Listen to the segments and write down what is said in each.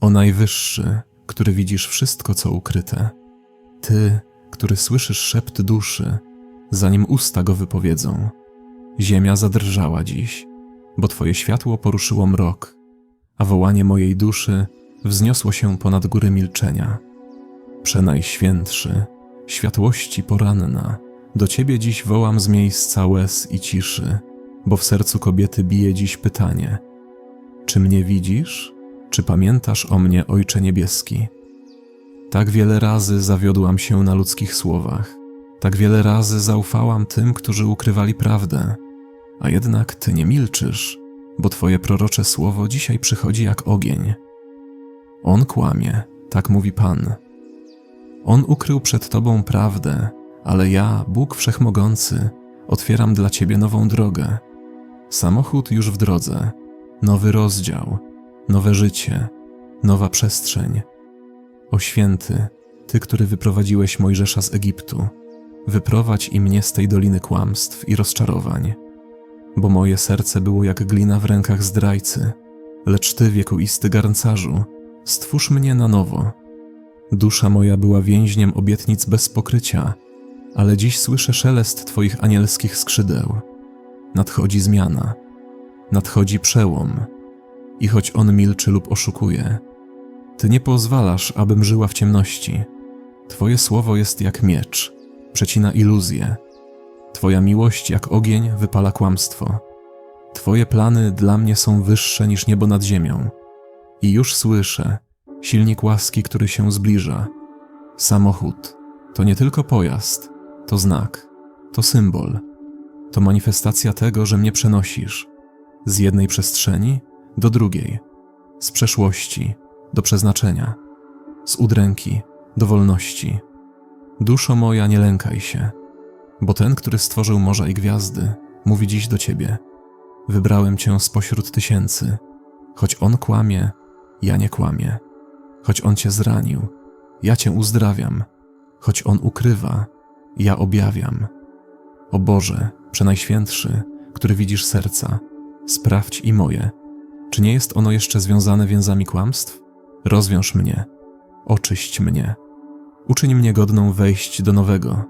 O Najwyższy, który widzisz wszystko, co ukryte. Ty, który słyszysz szept duszy, zanim usta go wypowiedzą. Ziemia zadrżała dziś, bo Twoje światło poruszyło mrok, a wołanie mojej duszy wzniosło się ponad góry milczenia. Przenajświętszy, światłości poranna, do Ciebie dziś wołam z miejsca łez i ciszy, bo w sercu kobiety bije dziś pytanie: Czy mnie widzisz? Czy pamiętasz o mnie, Ojcze Niebieski? Tak wiele razy zawiodłam się na ludzkich słowach, tak wiele razy zaufałam tym, którzy ukrywali prawdę, a jednak Ty nie milczysz, bo Twoje prorocze słowo dzisiaj przychodzi jak ogień. On kłamie, tak mówi Pan. On ukrył przed Tobą prawdę, ale ja, Bóg Wszechmogący, otwieram dla Ciebie nową drogę. Samochód już w drodze, nowy rozdział, nowe życie, nowa przestrzeń. O święty, Ty, który wyprowadziłeś Mojżesza z Egiptu, wyprowadź i mnie z tej doliny kłamstw i rozczarowań. Bo moje serce było jak glina w rękach zdrajcy, lecz Ty, wiekuisty garncarzu, stwórz mnie na nowo. Dusza moja była więźniem obietnic bez pokrycia, ale dziś słyszę szelest Twoich anielskich skrzydeł. Nadchodzi zmiana, nadchodzi przełom, i choć on milczy lub oszukuje, Ty nie pozwalasz, abym żyła w ciemności. Twoje słowo jest jak miecz, przecina iluzję. Twoja miłość jak ogień wypala kłamstwo. Twoje plany dla mnie są wyższe niż niebo nad ziemią. I już słyszę silnik łaski, który się zbliża. Samochód to nie tylko pojazd, to znak, to symbol, to manifestacja tego, że mnie przenosisz z jednej przestrzeni do drugiej, z przeszłości do przeznaczenia, z udręki do wolności. Duszo moja, nie lękaj się, bo ten, który stworzył morza i gwiazdy, mówi dziś do ciebie: Wybrałem cię spośród tysięcy, choć on kłamie, ja nie kłamię, choć on cię zranił, ja cię uzdrawiam, choć on ukrywa, ja objawiam. O Boże, przenajświętszy, który widzisz serca, sprawdź i moje. Czy nie jest ono jeszcze związane więzami kłamstw? Rozwiąż mnie, oczyść mnie, uczyń mnie godną wejść do nowego,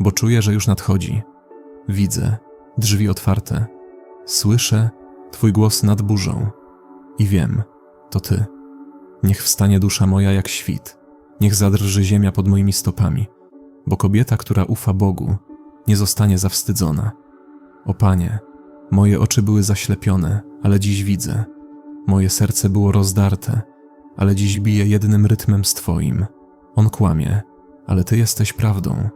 bo czuję, że już nadchodzi. Widzę. Drzwi otwarte, słyszę Twój głos nad burzą. I wiem, to Ty. Niech wstanie dusza moja jak świt, niech zadrży ziemia pod moimi stopami, bo kobieta, która ufa Bogu, nie zostanie zawstydzona. O Panie, moje oczy były zaślepione, ale dziś widzę. Moje serce było rozdarte, ale dziś bije jednym rytmem z Twoim. On kłamie, ale Ty jesteś prawdą.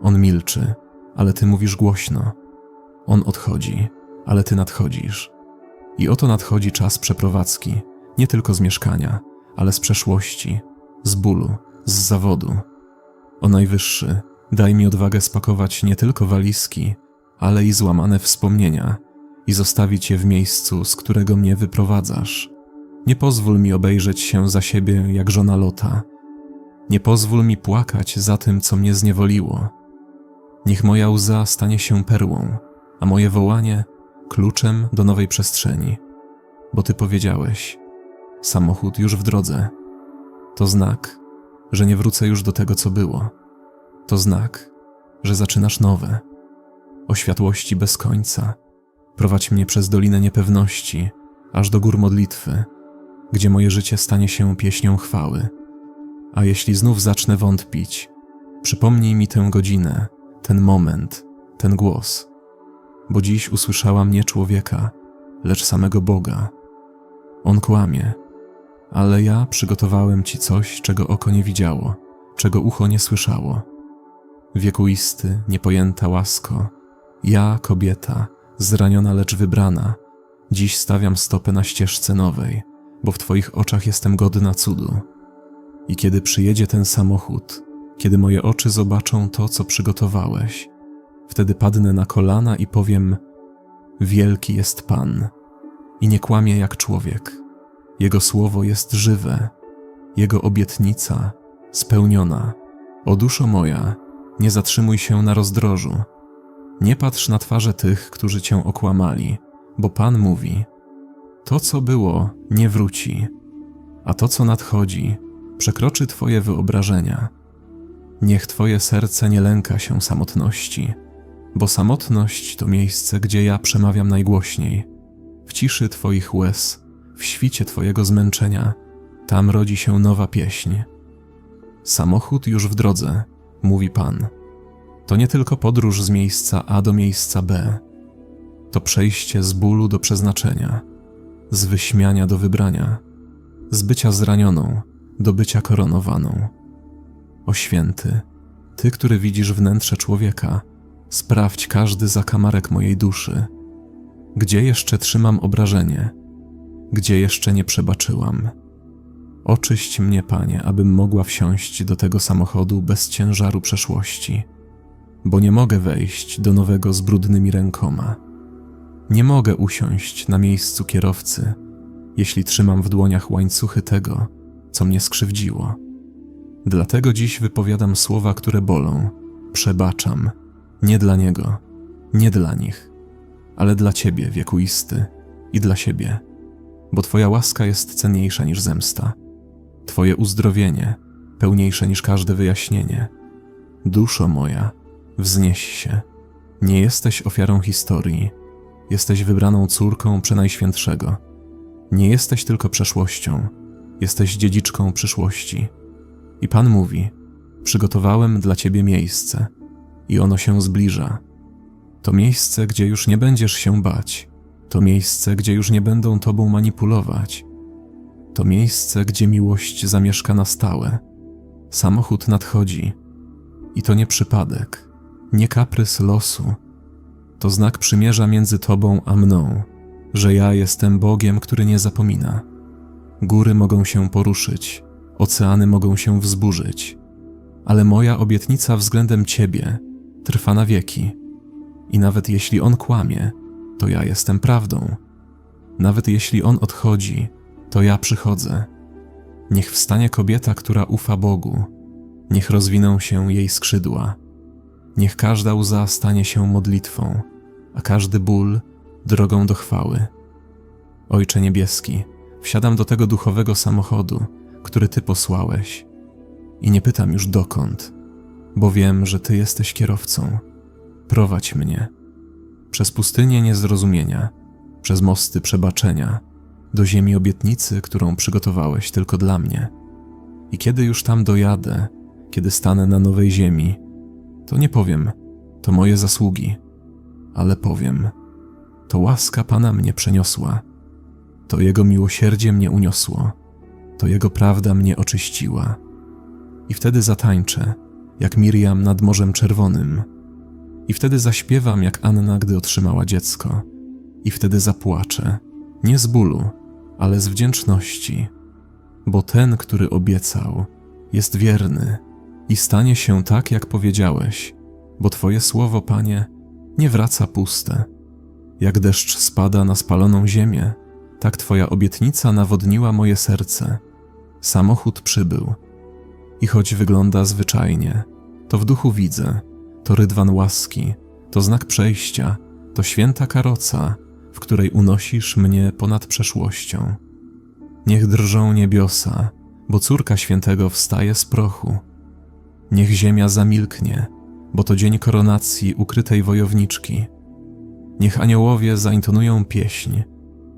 On milczy, ale Ty mówisz głośno. On odchodzi, ale Ty nadchodzisz. I oto nadchodzi czas przeprowadzki, nie tylko z mieszkania, ale z przeszłości, z bólu, z zawodu. O Najwyższy, daj mi odwagę spakować nie tylko walizki, ale i złamane wspomnienia i zostawić je w miejscu, z którego mnie wyprowadzasz. Nie pozwól mi obejrzeć się za siebie jak żona Lota. Nie pozwól mi płakać za tym, co mnie zniewoliło. Niech moja łza stanie się perłą, a moje wołanie kluczem do nowej przestrzeni. Bo ty powiedziałeś: Samochód już w drodze. To znak, że nie wrócę już do tego, co było. To znak, że zaczynasz nowe. O światłości bez końca. Prowadź mnie przez dolinę niepewności, aż do gór modlitwy, gdzie moje życie stanie się pieśnią chwały. A jeśli znów zacznę wątpić, przypomnij mi tę godzinę, ten moment, ten głos, bo dziś usłyszałam nie człowieka, lecz samego Boga. On kłamie, ale ja przygotowałem ci coś, czego oko nie widziało, czego ucho nie słyszało. Wiekuisty, niepojęta łasko, ja, kobieta, zraniona lecz wybrana, dziś stawiam stopę na ścieżce nowej, bo w Twoich oczach jestem godna cudu. I kiedy przyjedzie ten samochód, kiedy moje oczy zobaczą to, co przygotowałeś, wtedy padnę na kolana i powiem: Wielki jest Pan i nie kłamie jak człowiek. Jego słowo jest żywe, jego obietnica spełniona. O duszo moja, nie zatrzymuj się na rozdrożu. Nie patrz na twarze tych, którzy cię okłamali, bo Pan mówi: To, co było, nie wróci, a to, co nadchodzi, przekroczy Twoje wyobrażenia. Niech Twoje serce nie lęka się samotności, bo samotność to miejsce, gdzie ja przemawiam najgłośniej. W ciszy Twoich łez, w świcie Twojego zmęczenia, tam rodzi się nowa pieśń. Samochód już w drodze, mówi Pan. To nie tylko podróż z miejsca A do miejsca B. To przejście z bólu do przeznaczenia, z wyśmiania do wybrania, z bycia zranioną do bycia koronowaną. O święty, Ty, który widzisz wnętrze człowieka, sprawdź każdy zakamarek mojej duszy. Gdzie jeszcze trzymam obrażenie? Gdzie jeszcze nie przebaczyłam? Oczyść mnie, Panie, abym mogła wsiąść do tego samochodu bez ciężaru przeszłości, bo nie mogę wejść do nowego z brudnymi rękoma. Nie mogę usiąść na miejscu kierowcy, jeśli trzymam w dłoniach łańcuchy tego, co mnie skrzywdziło. Dlatego dziś wypowiadam słowa, które bolą. Przebaczam. Nie dla niego, nie dla nich, ale dla ciebie, wiekuisty, i dla siebie, bo twoja łaska jest cenniejsza niż zemsta. Twoje uzdrowienie pełniejsze niż każde wyjaśnienie. Duszo moja, wznieś się. Nie jesteś ofiarą historii, jesteś wybraną córką Przenajświętszego. Nie jesteś tylko przeszłością, jesteś dziedziczką przyszłości. I Pan mówi: Przygotowałem dla ciebie miejsce, i ono się zbliża. To miejsce, gdzie już nie będziesz się bać, to miejsce, gdzie już nie będą tobą manipulować. To miejsce, gdzie miłość zamieszka na stałe. Samochód nadchodzi. I to nie przypadek, nie kaprys losu. To znak przymierza między tobą a mną, że ja jestem Bogiem, który nie zapomina. Góry mogą się poruszyć, oceany mogą się wzburzyć, ale moja obietnica względem Ciebie trwa na wieki. I nawet jeśli On kłamie, to ja jestem prawdą. Nawet jeśli On odchodzi, to ja przychodzę. Niech wstanie kobieta, która ufa Bogu, niech rozwiną się jej skrzydła. Niech każda łza stanie się modlitwą, a każdy ból drogą do chwały. Ojcze Niebieski, Wsiadam do tego duchowego samochodu, który Ty posłałeś. I nie pytam już dokąd, bo wiem, że Ty jesteś kierowcą. Prowadź mnie przez pustynię niezrozumienia, przez mosty przebaczenia, do ziemi obietnicy, którą przygotowałeś tylko dla mnie. I kiedy już tam dojadę, kiedy stanę na nowej ziemi, to nie powiem, to moje zasługi, ale powiem, to łaska Pana mnie przeniosła to Jego miłosierdzie mnie uniosło, to Jego prawda mnie oczyściła. I wtedy zatańczę, jak Miriam nad Morzem Czerwonym. I wtedy zaśpiewam, jak Anna, gdy otrzymała dziecko. I wtedy zapłaczę, nie z bólu, ale z wdzięczności, bo ten, który obiecał, jest wierny i stanie się tak, jak powiedziałeś, bo Twoje słowo, Panie, nie wraca puste. Jak deszcz spada na spaloną ziemię, tak Twoja obietnica nawodniła moje serce. Samochód przybył. I choć wygląda zwyczajnie, to w duchu widzę, to rydwan łaski, to znak przejścia, to święta karoca, w której unosisz mnie ponad przeszłością. Niech drżą niebiosa, bo córka świętego wstaje z prochu. Niech ziemia zamilknie, bo to dzień koronacji ukrytej wojowniczki. Niech aniołowie zaintonują pieśń,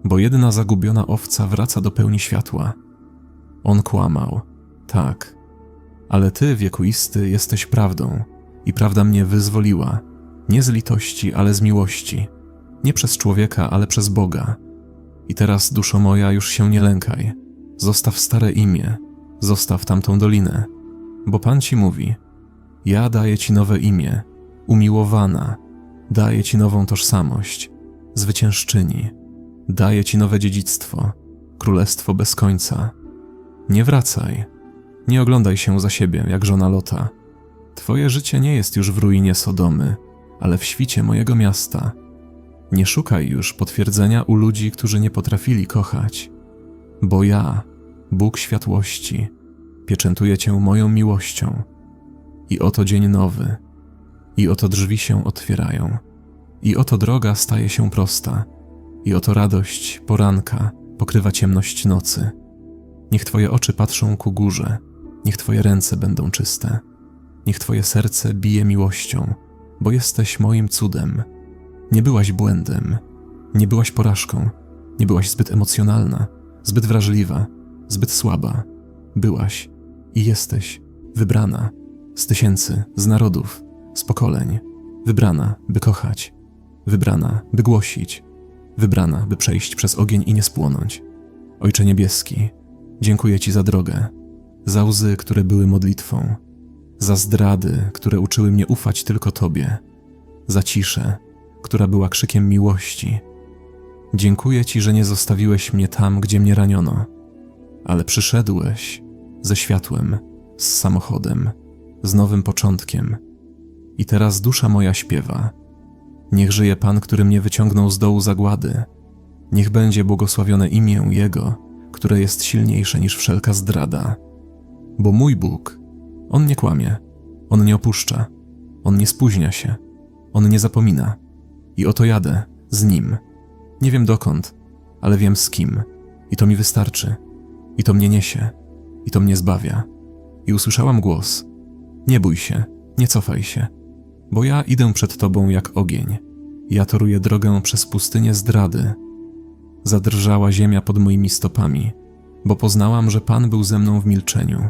bo jedna zagubiona owca wraca do pełni światła. On kłamał, tak, ale ty, wiekuisty, jesteś prawdą i prawda mnie wyzwoliła, nie z litości, ale z miłości, nie przez człowieka, ale przez Boga. I teraz, duszo moja, już się nie lękaj, zostaw stare imię, zostaw tamtą dolinę, bo Pan ci mówi: Ja daję ci nowe imię, umiłowana, daję ci nową tożsamość, zwyciężczyni Daję ci nowe dziedzictwo, królestwo bez końca. Nie wracaj, nie oglądaj się za siebie jak żona Lota. Twoje życie nie jest już w ruinie Sodomy, ale w świcie mojego miasta. Nie szukaj już potwierdzenia u ludzi, którzy nie potrafili kochać, bo ja, Bóg światłości, pieczętuję cię moją miłością. I oto dzień nowy, i oto drzwi się otwierają, i oto droga staje się prosta i oto radość poranka pokrywa ciemność nocy. Niech Twoje oczy patrzą ku górze, niech Twoje ręce będą czyste, niech Twoje serce bije miłością, bo jesteś moim cudem. Nie byłaś błędem, nie byłaś porażką, nie byłaś zbyt emocjonalna, zbyt wrażliwa, zbyt słaba. Byłaś i jesteś wybrana z tysięcy, z narodów, z pokoleń, wybrana, by kochać, wybrana, by głosić, wybrana, by przejść przez ogień i nie spłonąć. Ojcze Niebieski, dziękuję Ci za drogę, za łzy, które były modlitwą, za zdrady, które uczyły mnie ufać tylko Tobie, za ciszę, która była krzykiem miłości. Dziękuję Ci, że nie zostawiłeś mnie tam, gdzie mnie raniono, ale przyszedłeś ze światłem, z samochodem, z nowym początkiem. I teraz dusza moja śpiewa. Niech żyje Pan, który mnie wyciągnął z dołu zagłady. Niech będzie błogosławione imię Jego, które jest silniejsze niż wszelka zdrada. Bo mój Bóg, On nie kłamie, On nie opuszcza, On nie spóźnia się, On nie zapomina. I oto jadę z Nim. Nie wiem dokąd, ale wiem z kim. I to mi wystarczy. I to mnie niesie. I to mnie zbawia. I usłyszałam głos: Nie bój się, nie cofaj się, bo ja idę przed tobą jak ogień. Ja toruję drogę przez pustynię zdrady. Zadrżała ziemia pod moimi stopami, bo poznałam, że Pan był ze mną w milczeniu.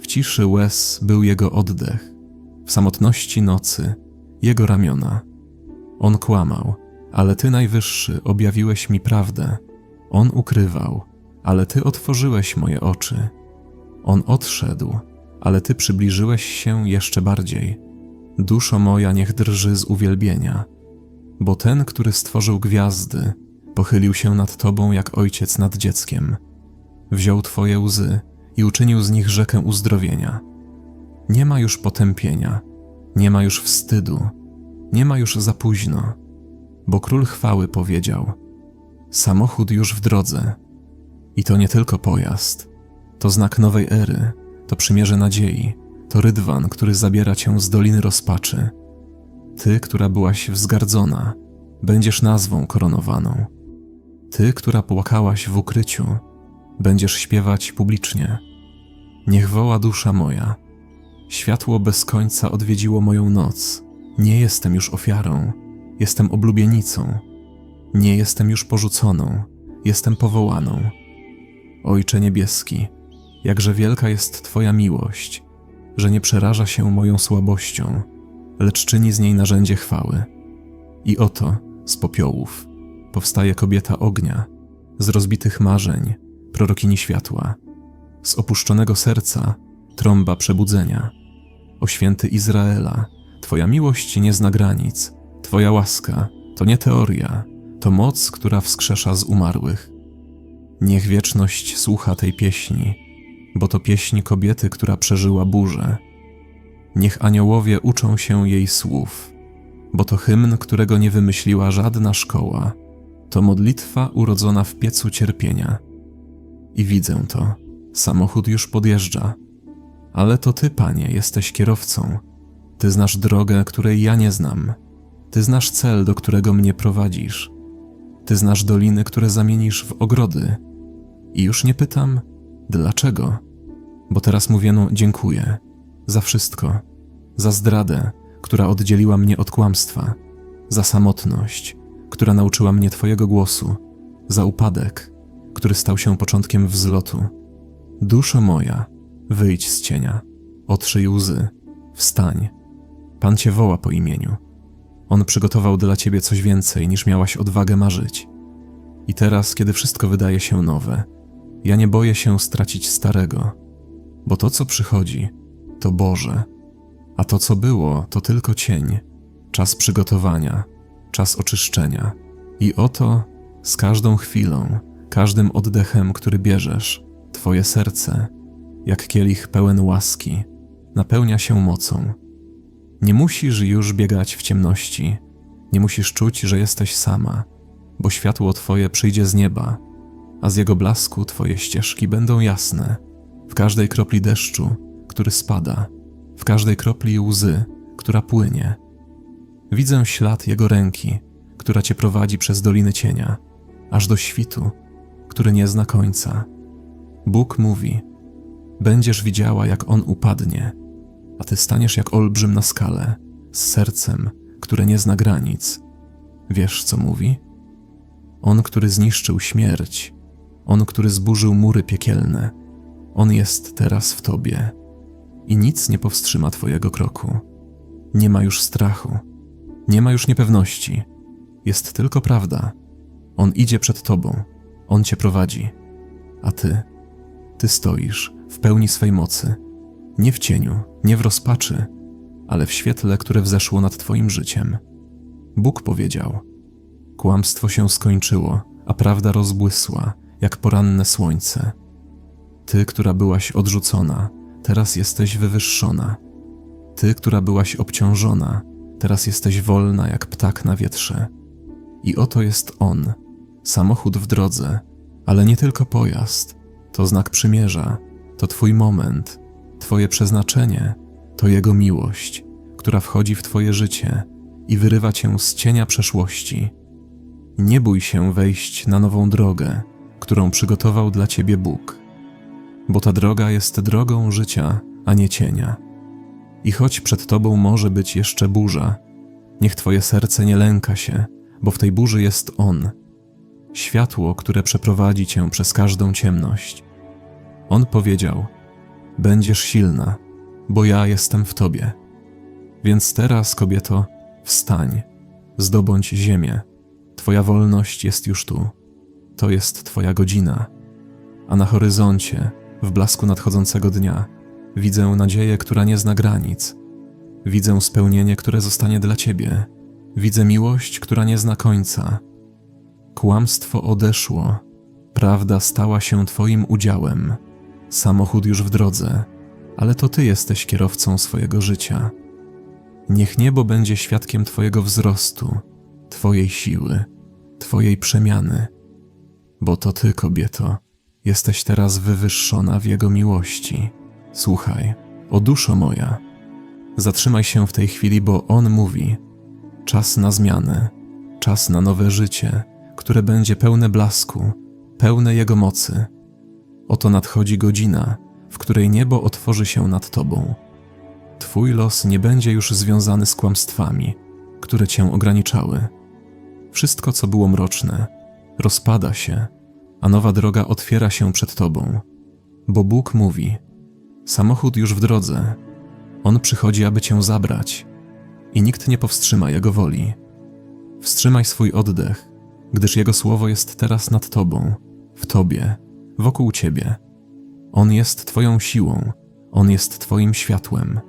W ciszy łez był jego oddech, w samotności nocy jego ramiona. On kłamał, ale Ty, Najwyższy, objawiłeś mi prawdę. On ukrywał, ale Ty otworzyłeś moje oczy. On odszedł, ale Ty przybliżyłeś się jeszcze bardziej. Duszo moja niech drży z uwielbienia, bo ten, który stworzył gwiazdy, pochylił się nad Tobą jak ojciec nad dzieckiem. Wziął Twoje łzy i uczynił z nich rzekę uzdrowienia. Nie ma już potępienia, nie ma już wstydu, nie ma już za późno, bo król chwały powiedział: Samochód już w drodze. I to nie tylko pojazd, to znak nowej ery, to przymierze nadziei, to rydwan, który zabiera cię z doliny rozpaczy. Ty, która byłaś wzgardzona, będziesz nazwą koronowaną. Ty, która płakałaś w ukryciu, będziesz śpiewać publicznie. Niech woła dusza moja. Światło bez końca odwiedziło moją noc. Nie jestem już ofiarą, jestem oblubienicą. Nie jestem już porzuconą, jestem powołaną. Ojcze Niebieski, jakże wielka jest Twoja miłość, że nie przeraża się moją słabością, lecz czyni z niej narzędzie chwały. I oto, z popiołów, powstaje kobieta ognia, z rozbitych marzeń, prorokini światła, z opuszczonego serca, trąba przebudzenia. O święty Izraela, Twoja miłość nie zna granic, Twoja łaska to nie teoria, to moc, która wskrzesza z umarłych. Niech wieczność słucha tej pieśni, bo to pieśń kobiety, która przeżyła burzę. Niech aniołowie uczą się jej słów, bo to hymn, którego nie wymyśliła żadna szkoła. To modlitwa urodzona w piecu cierpienia. I widzę to. Samochód już podjeżdża. Ale to ty, panie, jesteś kierowcą. Ty znasz drogę, której ja nie znam. Ty znasz cel, do którego mnie prowadzisz. Ty znasz doliny, które zamienisz w ogrody. I już nie pytam, dlaczego, bo teraz mówię dziękuję za wszystko, za zdradę, która oddzieliła mnie od kłamstwa, za samotność, która nauczyła mnie Twojego głosu, za upadek, który stał się początkiem wzlotu. Duszo moja, wyjdź z cienia, otrzyj łzy, wstań. Pan Cię woła po imieniu. On przygotował dla ciebie coś więcej niż miałaś odwagę marzyć. I teraz, kiedy wszystko wydaje się nowe, ja nie boję się stracić starego, bo to, co przychodzi, to Boże, a to, co było, to tylko cień, czas przygotowania, czas oczyszczenia. I oto z każdą chwilą, każdym oddechem, który bierzesz, Twoje serce, jak kielich pełen łaski, napełnia się mocą nie musisz już biegać w ciemności, nie musisz czuć, że jesteś sama, bo światło Twoje przyjdzie z nieba, a z jego blasku Twoje ścieżki będą jasne. W każdej kropli deszczu, który spada, w każdej kropli łzy, która płynie. Widzę ślad Jego ręki, która Cię prowadzi przez doliny cienia, aż do świtu, który nie zna końca. Bóg mówi: Będziesz widziała, jak on upadnie, a ty staniesz jak olbrzym na skale, z sercem, które nie zna granic. Wiesz, co mówi? On, który zniszczył śmierć, on, który zburzył mury piekielne, on jest teraz w tobie. I nic nie powstrzyma twojego kroku. Nie ma już strachu, nie ma już niepewności, jest tylko prawda. On idzie przed tobą, on cię prowadzi, a ty, ty stoisz w pełni swej mocy, nie w cieniu, nie w rozpaczy, ale w świetle, które wzeszło nad twoim życiem. Bóg powiedział: Kłamstwo się skończyło, a prawda rozbłysła, jak poranne słońce. Ty, która byłaś odrzucona, teraz jesteś wywyższona. Ty, która byłaś obciążona, teraz jesteś wolna jak ptak na wietrze. I oto jest on, samochód w drodze, ale nie tylko pojazd. To znak przymierza, to Twój moment, Twoje przeznaczenie, to Jego miłość, która wchodzi w Twoje życie i wyrywa Cię z cienia przeszłości. Nie bój się wejść na nową drogę, którą przygotował dla Ciebie Bóg, bo ta droga jest drogą życia, a nie cienia. I choć przed Tobą może być jeszcze burza, niech Twoje serce nie lęka się, bo w tej burzy jest On, światło, które przeprowadzi Cię przez każdą ciemność. On powiedział: Będziesz silna, bo ja jestem w Tobie. Więc teraz, kobieto, wstań, zdobądź ziemię. Twoja wolność jest już tu. To jest Twoja godzina. A na horyzoncie, w blasku nadchodzącego dnia, widzę nadzieję, która nie zna granic. Widzę spełnienie, które zostanie dla Ciebie. Widzę miłość, która nie zna końca. Kłamstwo odeszło, prawda stała się Twoim udziałem. Samochód już w drodze, ale to Ty jesteś kierowcą swojego życia. Niech niebo będzie świadkiem Twojego wzrostu, Twojej siły, Twojej przemiany, bo to Ty, kobieto, jesteś teraz wywyższona w Jego miłości. Słuchaj, o duszo moja, zatrzymaj się w tej chwili, bo On mówi: czas na zmianę, czas na nowe życie, które będzie pełne blasku, pełne Jego mocy. Oto nadchodzi godzina, w której niebo otworzy się nad Tobą. Twój los nie będzie już związany z kłamstwami, które Cię ograniczały. Wszystko, co było mroczne, rozpada się, a nowa droga otwiera się przed Tobą. Bo Bóg mówi: Samochód już w drodze, On przychodzi, aby Cię zabrać, i nikt nie powstrzyma Jego woli. Wstrzymaj swój oddech, gdyż Jego słowo jest teraz nad Tobą, w Tobie, wokół Ciebie. On jest Twoją siłą, On jest Twoim światłem.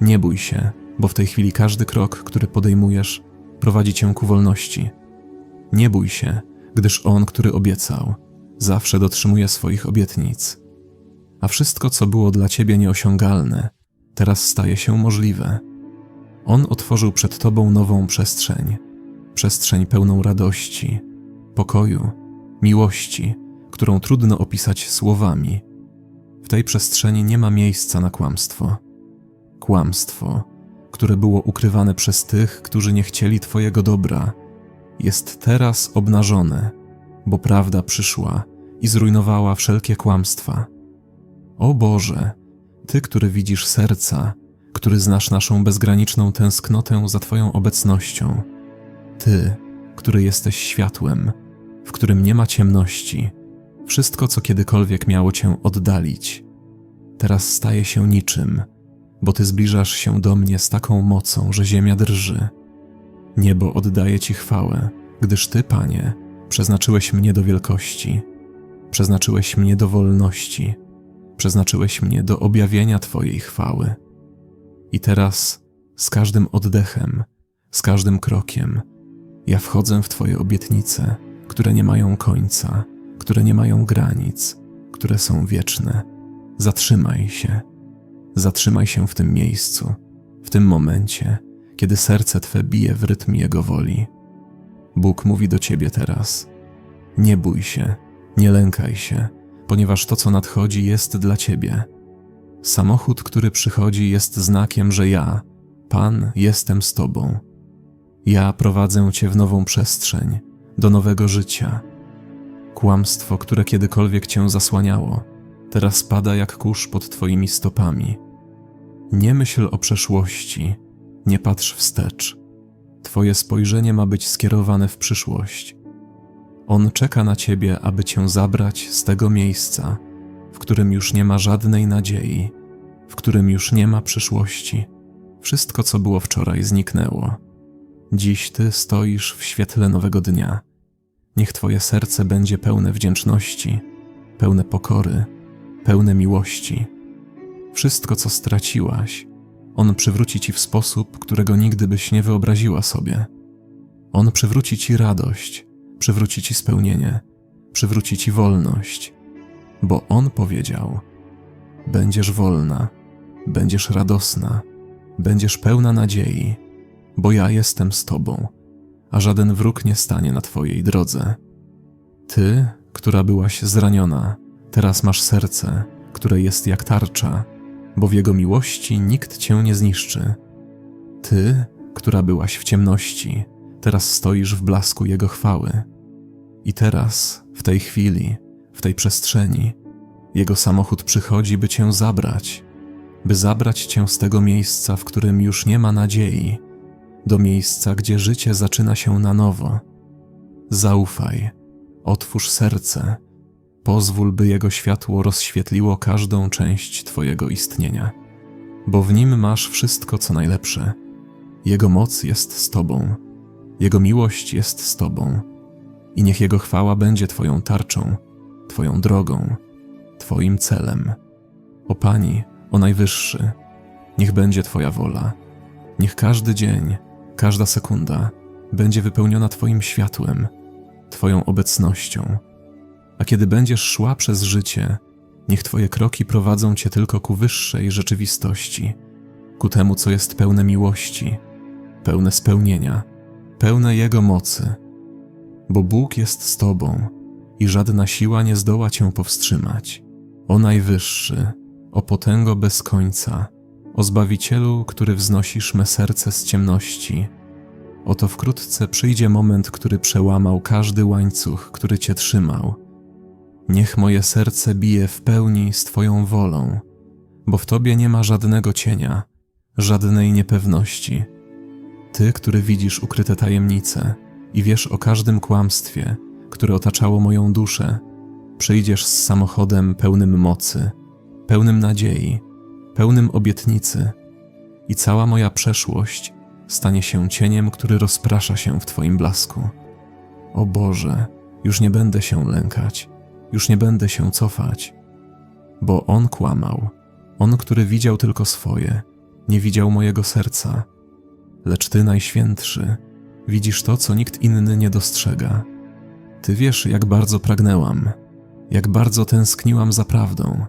Nie bój się, bo w tej chwili każdy krok, który podejmujesz, prowadzi Cię ku wolności. Nie bój się, gdyż On, który obiecał, zawsze dotrzymuje swoich obietnic. A wszystko, co było dla Ciebie nieosiągalne, teraz staje się możliwe. On otworzył przed Tobą nową przestrzeń przestrzeń pełną radości, pokoju, miłości, którą trudno opisać słowami. W tej przestrzeni nie ma miejsca na kłamstwo. Kłamstwo, które było ukrywane przez tych, którzy nie chcieli Twojego dobra, jest teraz obnażone, bo prawda przyszła i zrujnowała wszelkie kłamstwa. O Boże, Ty, który widzisz serca, który znasz naszą bezgraniczną tęsknotę za Twoją obecnością, Ty, który jesteś światłem, w którym nie ma ciemności, wszystko, co kiedykolwiek miało Cię oddalić, teraz staje się niczym, bo Ty zbliżasz się do mnie z taką mocą, że ziemia drży. Niebo oddaje Ci chwałę, gdyż Ty, Panie, przeznaczyłeś mnie do wielkości, przeznaczyłeś mnie do wolności, przeznaczyłeś mnie do objawienia Twojej chwały. I teraz, z każdym oddechem, z każdym krokiem, ja wchodzę w Twoje obietnice, które nie mają końca, które nie mają granic, które są wieczne. Zatrzymaj się. Zatrzymaj się w tym miejscu, w tym momencie, kiedy serce Twe bije w rytm Jego woli. Bóg mówi do Ciebie teraz: Nie bój się, nie lękaj się, ponieważ to, co nadchodzi, jest dla Ciebie. Samochód, który przychodzi, jest znakiem, że ja, Pan, jestem z Tobą ja prowadzę cię w nową przestrzeń, do nowego życia. Kłamstwo, które kiedykolwiek cię zasłaniało, teraz pada jak kurz pod Twoimi stopami. Nie myśl o przeszłości, nie patrz wstecz. Twoje spojrzenie ma być skierowane w przyszłość. On czeka na Ciebie, aby Cię zabrać z tego miejsca, w którym już nie ma żadnej nadziei, w którym już nie ma przyszłości. Wszystko, co było wczoraj, zniknęło. Dziś Ty stoisz w świetle nowego dnia. Niech Twoje serce będzie pełne wdzięczności, pełne pokory, pełne miłości. Wszystko, co straciłaś, On przywróci Ci w sposób, którego nigdy byś nie wyobraziła sobie. On przywróci Ci radość, przywróci Ci spełnienie, przywróci Ci wolność, bo On powiedział: Będziesz wolna, będziesz radosna, będziesz pełna nadziei, bo ja jestem z Tobą, a żaden wróg nie stanie na Twojej drodze. Ty, która byłaś zraniona, teraz masz serce, które jest jak tarcza, bo w Jego miłości nikt Cię nie zniszczy. Ty, która byłaś w ciemności, teraz stoisz w blasku Jego chwały. I teraz, w tej chwili, w tej przestrzeni, Jego samochód przychodzi, by Cię zabrać, by zabrać Cię z tego miejsca, w którym już nie ma nadziei, do miejsca, gdzie życie zaczyna się na nowo. Zaufaj, otwórz serce, pozwól, by Jego światło rozświetliło każdą część Twojego istnienia, bo w nim masz wszystko, co najlepsze. Jego moc jest z Tobą, Jego miłość jest z Tobą i niech Jego chwała będzie Twoją tarczą, Twoją drogą, Twoim celem. O Pani, o Najwyższy, niech będzie Twoja wola. Niech każdy dzień, każda sekunda będzie wypełniona Twoim światłem, Twoją obecnością. A kiedy będziesz szła przez życie, niech Twoje kroki prowadzą Cię tylko ku wyższej rzeczywistości, ku temu, co jest pełne miłości, pełne spełnienia, pełne Jego mocy. Bo Bóg jest z Tobą i żadna siła nie zdoła Cię powstrzymać. O Najwyższy, o potęgo bez końca, o Zbawicielu, który wznosisz me serce z ciemności. Oto wkrótce przyjdzie moment, który przełamał każdy łańcuch, który Cię trzymał. Niech moje serce bije w pełni z Twoją wolą, bo w Tobie nie ma żadnego cienia, żadnej niepewności. Ty, który widzisz ukryte tajemnice i wiesz o każdym kłamstwie, które otaczało moją duszę, przyjdziesz z samochodem pełnym mocy, pełnym nadziei, pełnym obietnicy i cała moja przeszłość stanie się cieniem, który rozprasza się w Twoim blasku. O Boże, już nie będę się lękać, już nie będę się cofać, bo On kłamał, On, który widział tylko swoje, nie widział mojego serca, lecz Ty, Najświętszy, widzisz to, co nikt inny nie dostrzega. Ty wiesz, jak bardzo pragnęłam, jak bardzo tęskniłam za prawdą,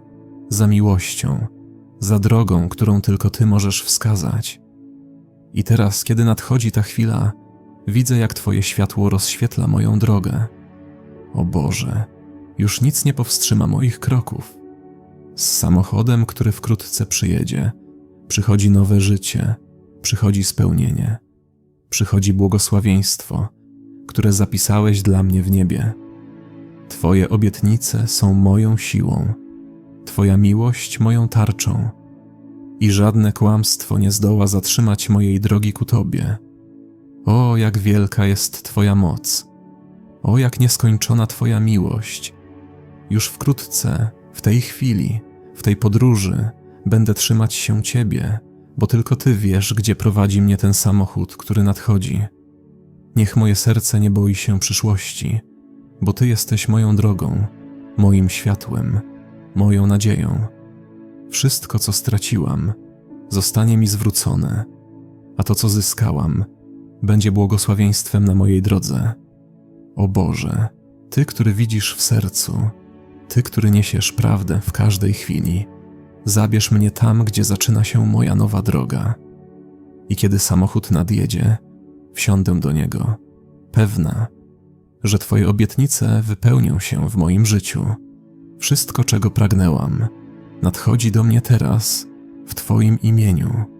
za miłością, za drogą, którą tylko Ty możesz wskazać. I teraz, kiedy nadchodzi ta chwila, widzę, jak Twoje światło rozświetla moją drogę. O Boże, już nic nie powstrzyma moich kroków. Z samochodem, który wkrótce przyjedzie, przychodzi nowe życie, przychodzi spełnienie, przychodzi błogosławieństwo, które zapisałeś dla mnie w niebie. Twoje obietnice są moją siłą, Twoja miłość moją tarczą i żadne kłamstwo nie zdoła zatrzymać mojej drogi ku Tobie. O, jak wielka jest Twoja moc! O, jak nieskończona Twoja miłość! Już wkrótce, w tej chwili, w tej podróży, będę trzymać się Ciebie, bo tylko Ty wiesz, gdzie prowadzi mnie ten samochód, który nadchodzi. Niech moje serce nie boi się przyszłości, bo Ty jesteś moją drogą, moim światłem, moją nadzieją. Wszystko, co straciłam, zostanie mi zwrócone, a to, co zyskałam, będzie błogosławieństwem na mojej drodze. O Boże, Ty, który widzisz w sercu, Ty, który niesiesz prawdę w każdej chwili, zabierz mnie tam, gdzie zaczyna się moja nowa droga. I kiedy samochód nadjedzie, wsiądę do niego, pewna, że Twoje obietnice wypełnią się w moim życiu. Wszystko, czego pragnęłam, nadchodzi do mnie teraz w Twoim imieniu.